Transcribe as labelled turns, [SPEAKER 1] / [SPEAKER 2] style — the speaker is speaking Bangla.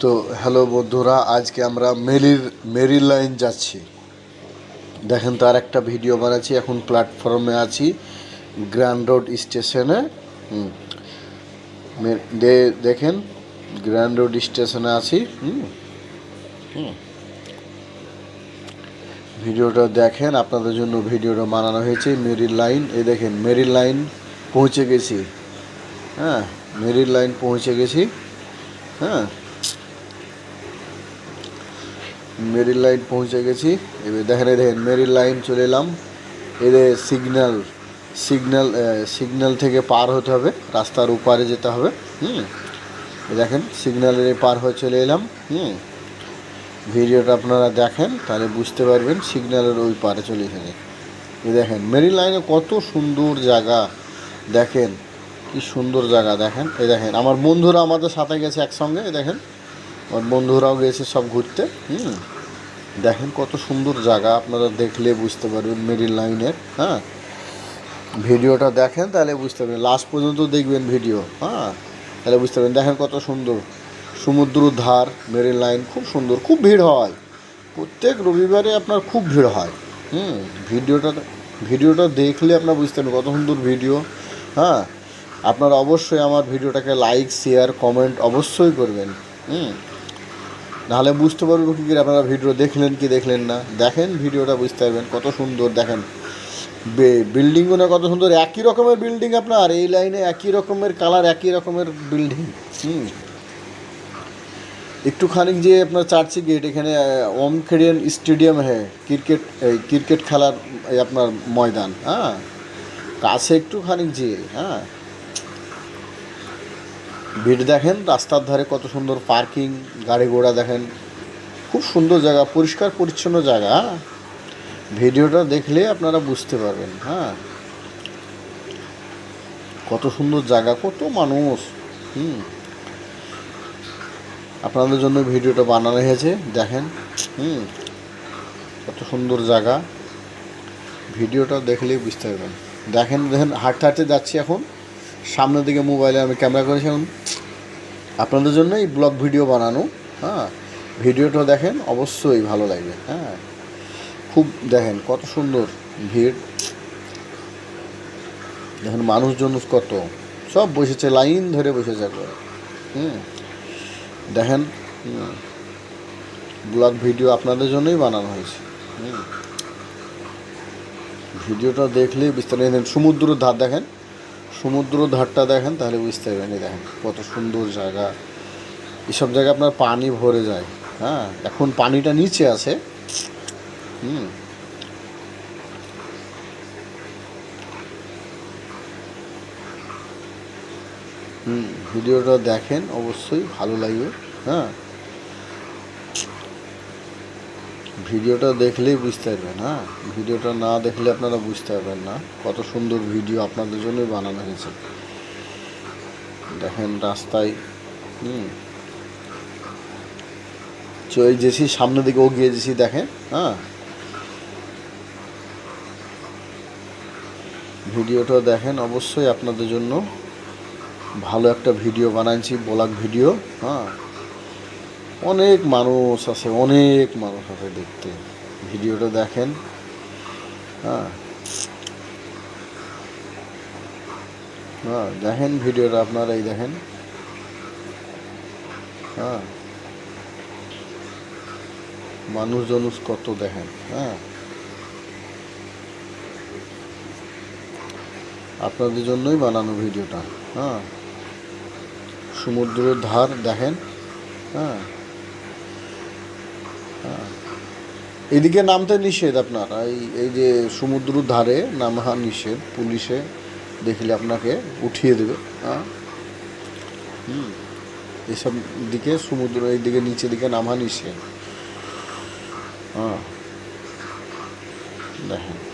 [SPEAKER 1] তো হ্যালো বন্ধুরা, আজকে আমরা মেরির, মেরি লাইন যাচ্ছি। দেখেন তার একটা ভিডিও বানাচ্ছি, এখন প্ল্যাটফর্মে আছি গ্র্যান্ড রোড স্টেশনে দেখেন গ্র্যান্ড রোড স্টেশনে আছি। ভিডিওটা দেখেন, আপনাদের জন্য ভিডিওটা বানানো হয়েছে মেরির লাইন। এই দেখেন মেরির লাইন পৌঁছে গেছি। হ্যাঁ মেরির লাইন পৌঁছে গেছি। হ্যাঁ। মেরিল লাইন পৌঁছে গেছি। এবার দেখেন, এই দেখেন মেরিল লাইন চলে এলাম। এদের সিগন্যাল সিগন্যাল সিগন্যাল থেকে পার হতে হবে। রাস্তার উপারে যেতে হবে, হুম? দেখেন সিগন্যালের পার হয়ে চলে এলাম, হুম? ভিডিওটা আপনারা দেখেন, তাহলে বুঝতে পারবেন সিগন্যালের ওই পারে চলে এসেছে। দেখেন মেরিল লাইনে কত সুন্দর জায়গা। দেখেন, কি সুন্দর জায়গা, দেখেন। এই দেখেন, আমার বন্ধুরা আমাদের সাথে গেছে একসঙ্গে দেখেন। আমার বন্ধুরাও গেছে সব ঘুরতে, হুম? দেখেন কত সুন্দর জায়গা, আপনারা দেখলে বুঝতে পারবেন মেরিন লাইনের হ্যাঁ? ভিডিওটা দেখেন তাহলে বুঝতে পারবেন লাস্ট পর্যন্ত দেখবেন ভিডিও হ্যাঁ? তাহলে বুঝতে পারবেন, দেখেন কত সুন্দর। সমুদ্র ধার মেরিন লাইন খুব সুন্দর, খুব ভিড় হয়। প্রত্যেক রবিবারে আপনার খুব ভিড় হয়, হুম? ভিডিওটা ভিডিওটা দেখলে আপনার বুঝতে পারবেন কত সুন্দর ভিডিও হ্যাঁ? আপনারা অবশ্যই আমার ভিডিওটাকে লাইক শেয়ার কমেন্ট অবশ্যই করবেন, হুম? নাহলে বুঝতে পারব কী করে আপনারা ভিডিও দেখলেন কি দেখলেন না। দেখেন ভিডিওটা বুঝতে পারবেন কত সুন্দর দেখেন। বিল্ডিংও না কত সুন্দর একই রকমের বিল্ডিং আপনার এই লাইনে একই রকমের কালার একই রকমের বিল্ডিং হুম। একটুখানি যে আপনার চার্চি গেট এখানে আহ, ওম খেড়িয়ান স্টেডিয়াম হ্যাঁ ক্রিকেট এই ক্রিকেট খেলার আপনার ময়দান হ্যাঁ। কাছে একটুখানি যে হ্যাঁ। ভিড় দেখেন, রাস্তার ধারে কত সুন্দর পার্কিং, গাড়ি ঘোড়া দেখেন। খুব সুন্দর জায়গা, পরিষ্কার, পরিচ্ছন্ন জায়গা? ভিডিওটা দেখলে আপনারা বুঝতে পারবেন হ্যাঁ। কত সুন্দর জায়গা, কত মানুষ, হুম। আপনাদের জন্য ভিডিওটা বানানো হয়েছে, দেখেন, হুম। কত সুন্দর জায়গা। ভিডিওটা দেখলেই বুঝতে পারবেন। দেখেন দেখেন, হাঁটতে হাঁটতে যাচ্ছি এখন। সামনের দিকে মোবাইলে আমি ক্যামেরা করেছি এখন। আপনাদের জন্য এই ব্লগ ভিডিও বানানো হ্যাঁ? ভিডিওটা দেখেন, অবশ্যই ভালো লাগবে হ্যাঁ? খুব দেখেন, কত সুন্দর ভিড়। দেখেন মানুষজন কত, সব বসেছে, লাইন ধরে বসেছে একবারে, হুম? দেখেন ব্লগ ভিডিও আপনাদের জন্যই বানানো হয়েছে ভিডিওটা দেখলেই বিস্তারিত সমুদ্রের ধার দেখেন সমুদ্র ধারটা দেখেন, তাহলে বুঝতে পারবেন দেখেন কত সুন্দর জায়গা। এসব জায়গায় আপনার পানি ভরে যায় হ্যাঁ? এখন পানিটা নিচে আছে। হুম। হুম, ভিডিওটা দেখেন, অবশ্যই ভালো লাগবে হ্যাঁ? ভিডিওটা দেখলেই বুঝতে পারবেন হ্যাঁ? ভিডিওটা না দেখলে আপনারা বুঝতে পারবেন না। কত সুন্দর ভিডিও আপনাদের জন্যই বানানো হয়েছে। দেখেন রাস্তায়, হুম। চলে যেছি সামনের দিকে গিয়ে যেছি দেখেন হ্যাঁ? ভিডিওটা দেখেন, অবশ্যই আপনাদের জন্য ভালো একটা ভিডিও বানাইছি, ব্লগ ভিডিও হ্যাঁ? অনেক মানুষ আছে, অনেক মানুষ আছে দেখতে। ভিডিওটা দেখেন। হ্যাঁ। হ্যাঁ দেখেন ভিডিওটা আপনারাই দেখেন। হ্যাঁ। মানুষ জনুষ কত দেখেন হ্যাঁ। আপনাদের জন্যই বানানো ভিডিওটা হ্যাঁ। সমুদ্রের ধার, দেখেন। হ্যাঁ হ্যাঁ। এদিকে নামতে নিষেধ আপনার। এই এই যে সমুদ্র ধারে নামা নিষেধ, পুলিশে দেখলে আপনাকে উঠিয়ে দেবে। হ্যাঁ। হুম। এসব দিকে সমুদ্র এই দিকে নিচে দিকে নামা নিষেধ। হ্যাঁ। দেখেন।